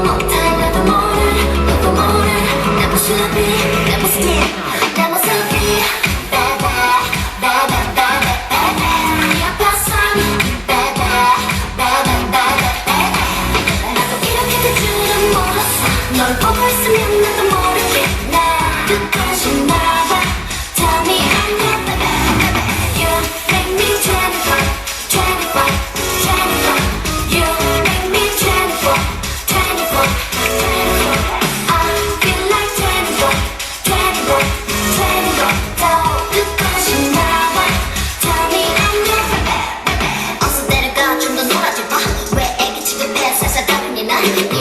못해 나도 모를 나도 모를 Never should be, never still Thank you.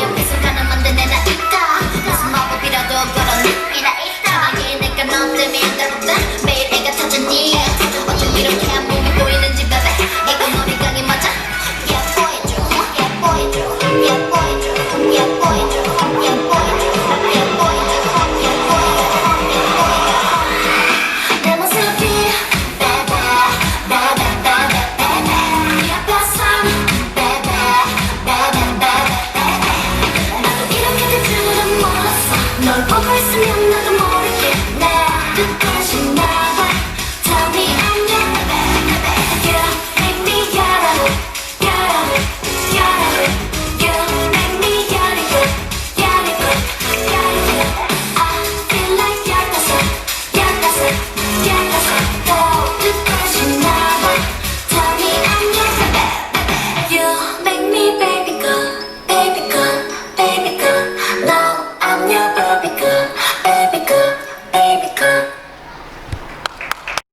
see me.